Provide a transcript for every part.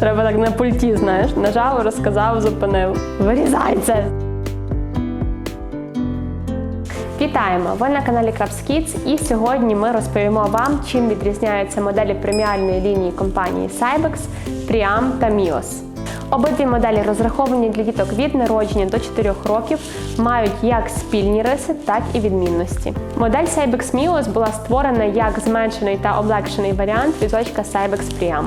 Треба так на пульті, знаєш, нажав, розказав, зупинив. Вирізай це! Вітаємо! Ви на каналі Crabs Kids і сьогодні ми розповімо вам, чим відрізняються моделі преміальної лінії компанії Cybex, Priam та Mios. Обидві моделі розраховані для діток від народження до 4 років, мають як спільні риси, так і відмінності. Модель Cybex Mios була створена як зменшений та облегшений варіант візочка Cybex Priam.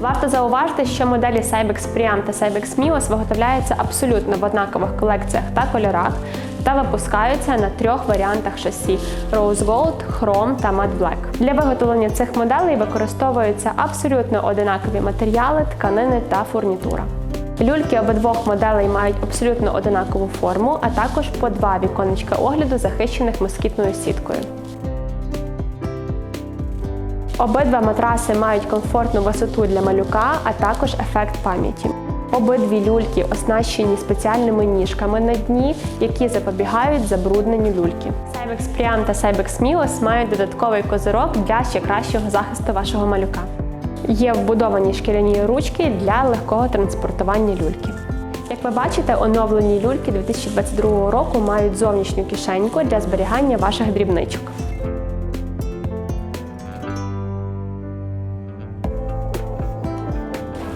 Варто зауважити, що моделі Cybex Priam та Cybex Mios виготовляються абсолютно в однакових колекціях та кольорах та випускаються на трьох варіантах шасі Rose Gold, Chrome та Matte Black. Для виготовлення цих моделей використовуються абсолютно одинакові матеріали, тканини та фурнітура. Люльки обидвох моделей мають абсолютно одинакову форму, а також по два віконечка огляду, захищених москітною сіткою. Обидва матраси мають комфортну висоту для малюка, а також ефект пам'яті. Обидві люльки оснащені спеціальними ніжками на дні, які запобігають забрудненню люльки. Cybex Priam та Cybex Mios мають додатковий козирок для ще кращого захисту вашого малюка. Є вбудовані шкіряні ручки для легкого транспортування люльки. Як ви бачите, оновлені люльки 2022 року мають зовнішню кишеньку для зберігання ваших дрібничок.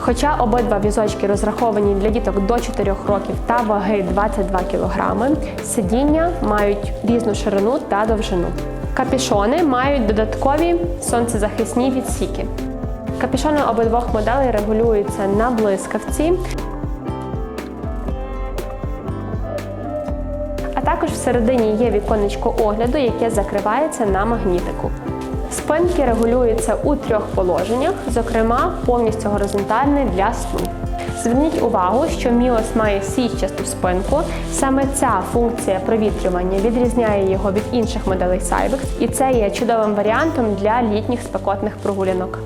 Хоча обидва візочки розраховані для діток до 4 років та ваги 22 кг, сидіння мають різну ширину та довжину. Капішони мають додаткові сонцезахисні відсіки. Капішони обидвох моделей регулюються на блискавці, а також всередині є віконечко огляду, яке закривається на магнітику. Спинки регулюються у трьох положеннях, зокрема повністю горизонтальний для сну. Зверніть увагу, що Міос має січасту спинку. Саме ця функція провітрювання відрізняє його від інших моделей Cybex, і це є чудовим варіантом для літніх спекотних прогулянок.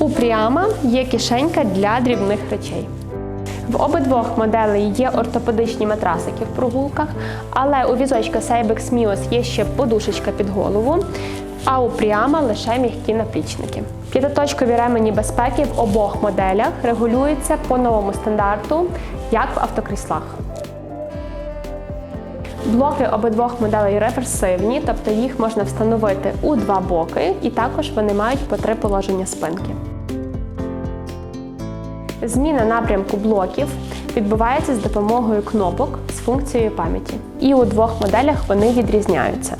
У Пріама є кишенька для дрібних речей. В обидвох моделей є ортопедичні матрасики в прогулках, але у візочка Cybex Mios є ще подушечка під голову, а у Пріама лише м'які наплічники. П'ятиточкові ремені безпеки в обох моделях регулюються по новому стандарту, як в автокріслах. Блоки обидвох моделей реверсивні, тобто їх можна встановити у два боки, і також вони мають по три положення спинки. Зміна напрямку блоків відбувається з допомогою кнопок з функцією пам'яті. І у двох моделях вони відрізняються.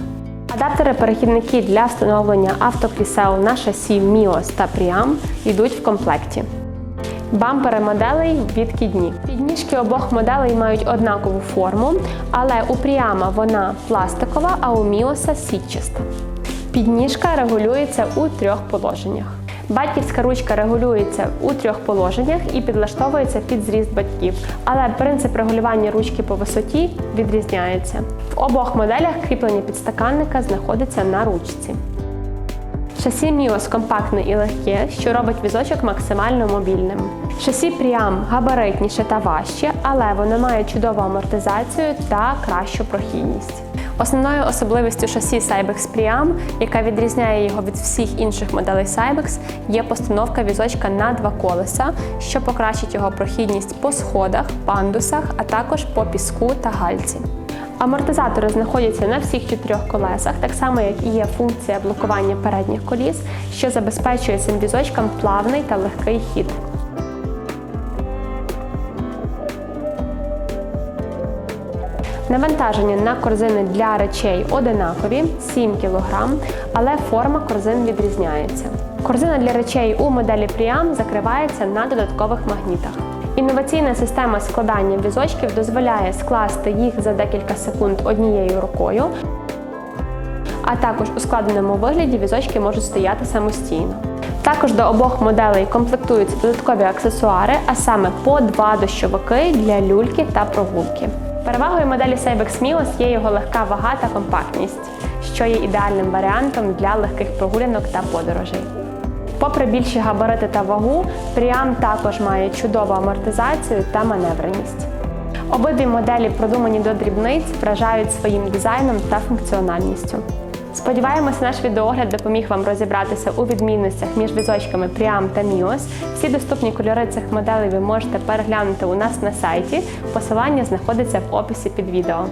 Адаптери-перехідники для встановлення автокрісел на шасі Mios та Priam йдуть в комплекті. Бампери моделей відкидні. Підніжки обох моделей мають однакову форму, але у Пріама вона пластикова, а у Міоса сітчаста. Підніжка регулюється у трьох положеннях. Батьківська ручка регулюється у трьох положеннях і підлаштовується під зріст батьків, але принцип регулювання ручки по висоті відрізняється. В обох моделях кріплення підстаканника знаходиться на ручці. Шасі Міос компактне і легке, що робить візочок максимально мобільним. Шасі Пріам габаритніше та важче, але воно має чудову амортизацію та кращу прохідність. Основною особливістю шасі Cybex Priam, яка відрізняє його від всіх інших моделей Cybex, є постановка візочка на два колеса, що покращить його прохідність по сходах, пандусах, а також по піску та гальці. Амортизатори знаходяться на всіх чотирьох колесах, так само як і є функція блокування передніх коліс, що забезпечує цим візочкам плавний та легкий хід. Навантаження на корзини для речей одинакові 7 кг, але форма корзин відрізняється. Корзина для речей у моделі Priam закривається на додаткових магнітах. Інноваційна система складання візочків дозволяє скласти їх за декілька секунд однією рукою, а також у складеному вигляді візочки можуть стояти самостійно. Також до обох моделей комплектуються додаткові аксесуари, а саме по два дощовики для люльки та прогулки. Перевагою моделі Cybex Milos є його легка вага та компактність, що є ідеальним варіантом для легких прогулянок та подорожей. Попри більші габарити та вагу, Priam також має чудову амортизацію та маневреність. Обидві моделі, продумані до дрібниць, вражають своїм дизайном та функціональністю. Сподіваємося, наш відеогляд допоміг вам розібратися у відмінностях між візочками Priam та Mios. Всі доступні кольори цих моделей ви можете переглянути у нас на сайті. Посилання знаходиться в описі під відео.